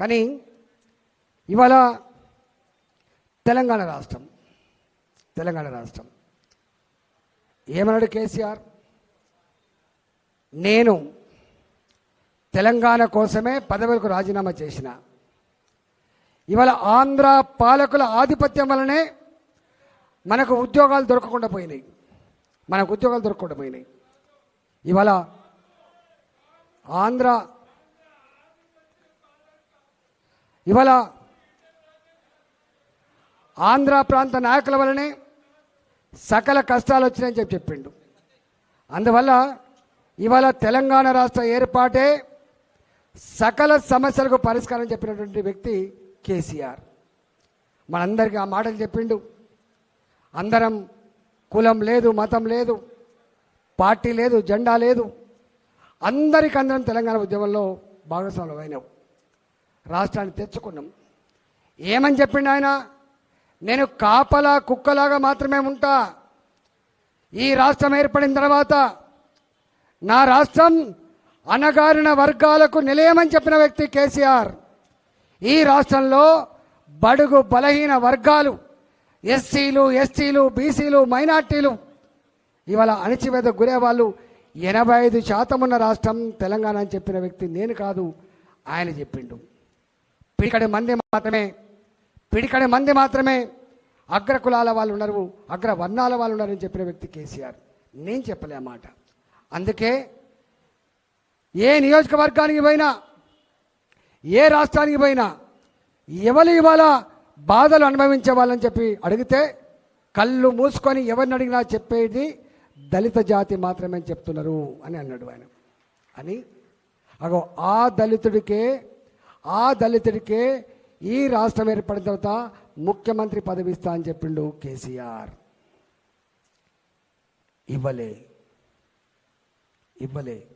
కానీ ఇవాళ తెలంగాణ రాష్ట్రం తెలంగాణ రాష్ట్రం. ఏమన్నాడు కేసీఆర్? నేను తెలంగాణ కోసమే పదవులకు రాజీనామా చేసిన. ఇవాళ ఆంధ్ర పాలకుల ఆధిపత్యం వలనే మనకు ఉద్యోగాలు దొరకకుండా పోయినాయి. మనకు ఉద్యోగాలు దొరకకుండా పోయినాయి. ఇవాళ ఆంధ్ర ఇవాళ ఆంధ్ర ప్రాంత నాయకుల వలనే సకల కష్టాలు వచ్చినాయని చెప్పి చెప్పిండు. అందువల్ల ఇవాళ తెలంగాణ రాష్ట్ర ఏర్పాటే సకల సమస్యలకు పరిష్కారం చెప్పినటువంటి వ్యక్తి కేసీఆర్. మనందరికీ ఆ మాటలు చెప్పిండు. అందరం కులం లేదు మతం లేదు పార్టీ లేదు జెండా లేదు. అందరికీ అందరం తెలంగాణ ఉద్యమంలో భాగస్వాములు అయినాం రాష్ట్రాన్ని తెచ్చుకున్నాం. ఏమని చెప్పిండు ఆయన? నేను కాపలా కుక్కలాగా మాత్రమే ఉంటా. ఈ రాష్ట్రం ఏర్పడిన తర్వాత నా రాష్ట్రం అణగారిన వర్గాలకు నిలయమని చెప్పిన వ్యక్తి కేసీఆర్. ఈ రాష్ట్రంలో బడుగు బలహీన వర్గాలు ఎస్సీలు ఎస్టీలు బీసీలు మైనార్టీలు ఇవాళ అణిచివేత గురే వాళ్ళు ఎనభై ఐదు శాతం ఉన్న రాష్ట్రం తెలంగాణ అని చెప్పిన వ్యక్తి నేను కాదు ఆయన చెప్పిండు. పిడికడి మంది మాత్రమే పిడికడి మంది మాత్రమే అగ్ర కులాల వాళ్ళు ఉన్నారు అగ్ర వర్ణాల వాళ్ళు ఉన్నారని చెప్పిన వ్యక్తి కేసీఆర్. నేను చెప్పలే మాట. అందుకే ఏ నియోజకవర్గానికి పోయినా ఏ రాష్ట్రానికి పోయినా ఎవరు ఇవాళ బాధలు అనుభవించే వాళ్ళని చెప్పి అడిగితే కళ్ళు మూసుకొని ఎవరిని అడిగినా చెప్పేది దళిత జాతి మాత్రమే చెప్తున్నారు అని అన్నాడు ఆయన. అని అగో ఆ దళితుడికే ఆ దళితుడికే ఈ రాష్ట్రం ఏర్పడిన తర్వాత ముఖ్యమంత్రి పదవి ఇస్తా అని చెప్పిండు కేసీఆర్. ఇవ్వలే. ఇవ్వలే.